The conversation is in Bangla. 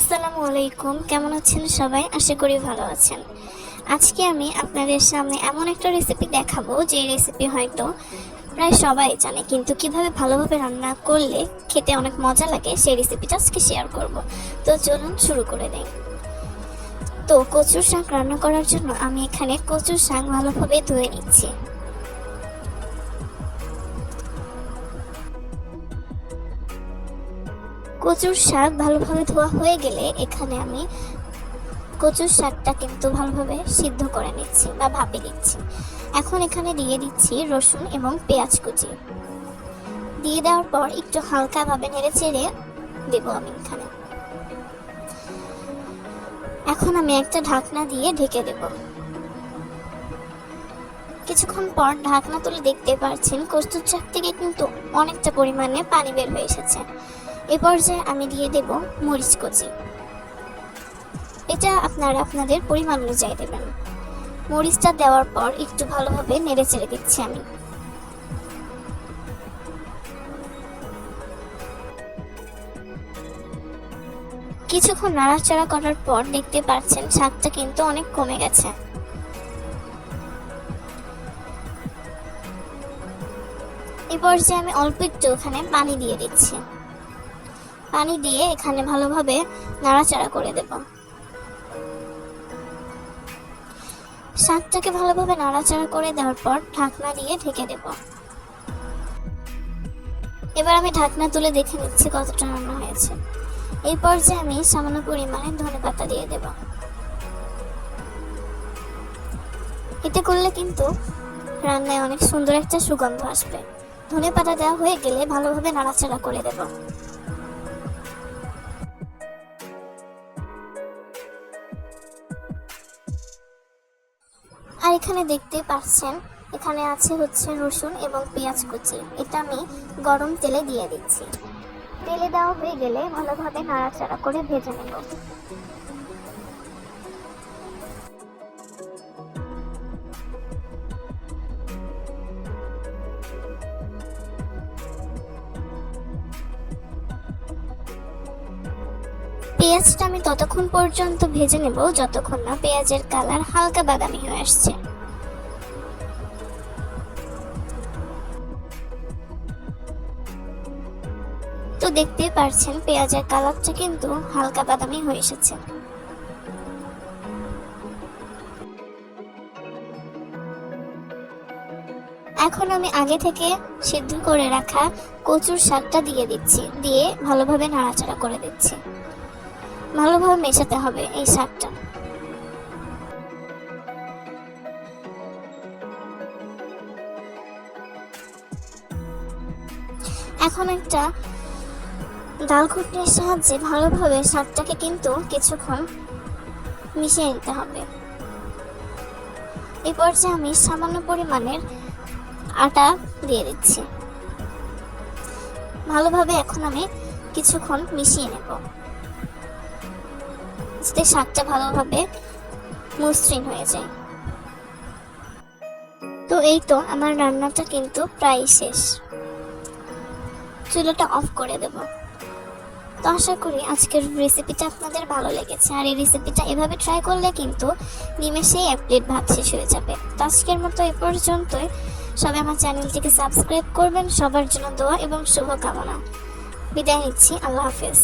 আসসালামু আলাইকুম কেমন আছেন সবাই? আশা করি ভালো আছেন। আজকে আমি আপনাদের সামনে এমন একটা রেসিপি দেখাবো, যে রেসিপি হয়তো প্রায় সবাই জানে, কিন্তু কীভাবে ভালোভাবে রান্না করলে খেতে অনেক মজা লাগে, সেই রেসিপিটা আজকে শেয়ার করব। তো চলুন শুরু করে দেই। তো কচুর শাক রান্না করার জন্য আমি এখানে কচুর শাক ভালোভাবে ধুয়ে নিচ্ছি। কচুর শাক ভালোভাবে ধোয়া হয়ে গেলে এখানে আমি কচুর শাকটা কিন্তু ভালোভাবে সিদ্ধ করে নিচ্ছি বা ভাপে দিচ্ছি। এখন এখানে দিয়ে দিচ্ছি রসুন এবং পেঁয়াজ কুচি। দিয়ে দেওয়ার পর একটু হালকাভাবে নেড়ে চেড়ে দেবো আমি এখানে। এখন আমি একটা ঢাকনা দিয়ে ঢেকে দেব। কিছুক্ষণ পর ঢাকনা তুলে দেখতে পাচ্ছেন কস্তুর শাক থেকে কিন্তু অনেকটা পরিমাণে পানি বের হয়ে এসেছে। এ পর্যায়ে আমি দিয়ে দেব মরিচ কুচি। এটা আপনারা আপনাদের পরিমাণ অনুযায়ী দেবেন। মরিচটা দেওয়ার পর একটু ভালোভাবে নেড়ে চেড়ে দিচ্ছি আমি। কিছুক্ষণ নাড়াচাড়া করার পর দেখতে পাচ্ছেন স্বাদটা কিন্তু অনেক কমে গেছে। এই পর্যায়ে আমি অল্প একটু ওখানে পানি দিয়ে দিচ্ছি। পানি দিয়ে এখানে ভালোভাবে নাড়াচাড়া করে দেব। শাকটাকে ভালোভাবে নাড়াচাড়া করে দেওয়ার পর ঢাকনা দিয়ে ঢেকে দেব। এবার আমি ঢাকনা তুলে দেখে নিচ্ছি কতটা রান্না হয়েছে। এই পর্যায়ে আমি সামান্য পরিমাণে ধনে পাতা দিয়ে দেব। এতে করলে কিন্তু রান্নায় অনেক সুন্দর একটা সুগন্ধ আসবে। ধনে পাতা দেওয়া হয়ে গেলে ভালোভাবে নাড়াচাড়া করে দেবো। আর এখানে দেখতে পাচ্ছেন, এখানে আছে হচ্ছে রসুন এবং পেঁয়াজ কুচি। এটা আমি গরম তেলে দিয়ে দিচ্ছি। তেলে দেওয়া হয়ে গেলে ভালোভাবে নাড়াচাড়া করে ভেজে নেব। পেঁয়াজটা আমি ততক্ষণ পর্যন্ত ভেজে নেব, যতক্ষণ না পেঁয়াজের কালার হালকা বাদামি হয়ে আসছে। তো দেখতেই পারছেন, পেঁয়াজের কালারটা কিন্তু হালকা বাদামি হয়ে এসেছে। এখন আমি আগে থেকে সিদ্ধ করে রাখা কচুর শাকটা দিয়ে দিচ্ছি, দিয়ে ভালোভাবে নাড়াচাড়া করে দিচ্ছি। ভালোভাবে মেশাতে হবে এই শাকটা এখন একটা ডাল ঘুটনির সাহায্যে ভালোভাবে শাকটাকে কিন্তু কিছুক্ষণ মিশিয়ে নিতে হবে। এই পর্যায়ে আমি সামান্য পরিমাণের আটা দিয়ে দিচ্ছি। ভালোভাবে এখন আমি কিছুক্ষণ মিশিয়ে নেব। যাতে শাকটা ভালোভাবে মসৃণ হয়ে যায়। তো এই তো আমার রান্নাটা কিন্তু প্রায় শেষ। চুলোটা অফ করে দেব। তো আশা করি আজকের রেসিপিটা আপনাদের ভালো লেগেছে। আর এই রেসিপিটা এভাবে ট্রাই করলে কিন্তু নিমেষেই এক প্লেট ভাত শেষ হয়ে যাবে। তো আজকের মতো এ পর্যন্তই। সবাই আমার চ্যানেলটিকে সাবস্ক্রাইব করবেন। সবার জন্য দোয়া এবং শুভকামনা। বিদায় নিচ্ছি। আল্লাহ হাফেজ।